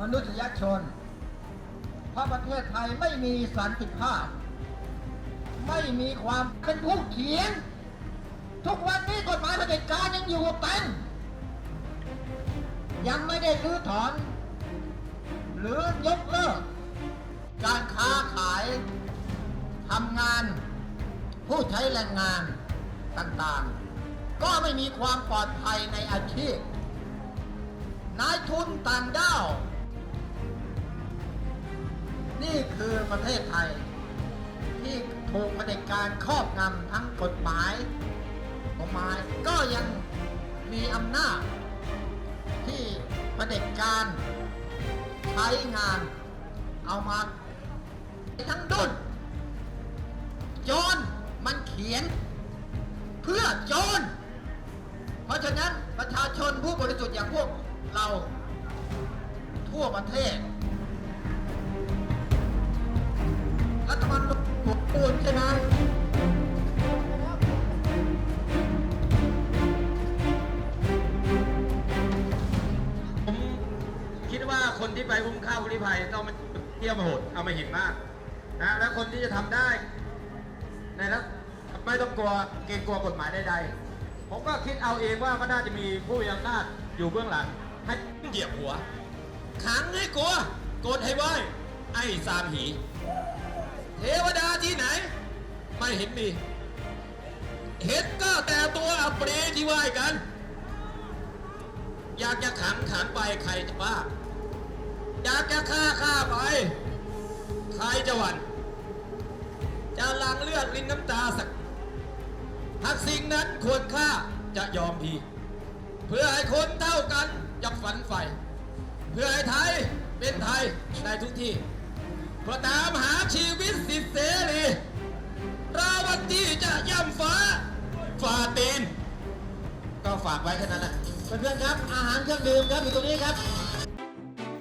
มนุษยชน เพราะประเทศไทยไม่มีสันติภาพ ไม่มีความเป็นผู้เขียน ทุกวันนี้กฎหมายเผด็จการยังอยู่เป็นยังไม่ได้รื้อถอน หรือยกเลิก การค้าขายทำงาน ผู้ใช้แรงงานต่างๆ ก็ไม่มีความปลอดภัยในอาชีพนายทุนต่างด้าว ประเทศไทย ที่ถูกเผด็จการครอบงำทั้งกฎหมายกฎหมายก็ยังมีอำนาจ ที่เผด็จการใช้งานเอามาทั้งดุนโจรมันเขียน เพื่อโจรเพราะฉะนั้นประชาชนผู้บริสุทธิ์อย่างพวกเราทั่วประเทศ คนที่ไปอุ้มข้าวบุริภัยต้องมาเที่ยวมาโหดเอามาห็นมากนะแล้วคนที่จะทำได้ในรัฐไม่ต้องกลัวเกรงกลัวกฎหมายใดๆผมก็คิดเอาเองว่าก็น่าจะมีผู้มีอำนาจอยู่เบื้องหลังให้เหยียบหัวขังให้กลัวกดให้ไหวไอ้สามหีเทวดาที่ไหน ไม่เห็นมี เห็นก็แต่ตัวอัปรที่ไหวกัน อยากจะขังขังไปใครจะบ้า อยากจะฆ่าฆ่าไป ใครจะหวั่นจะหลังเลือดลิ้นน้ำตาสักหากสิ่งนั้นควรฆ่าจะยอมพีเพื่อให้คนเท่ากันจะฝันใฝ่เพื่อให้ไทยเป็นไทยในทุกที่เพื่อตามหาชีวิตสิทธิเสรีราวันที่จะย่ำฟ้าฝ่าตีนก็ฝากไว้แค่นั้นแหละเพื่อนๆครับ อาหารเครื่องดื่มครับอยู่ตรงนี้ครับ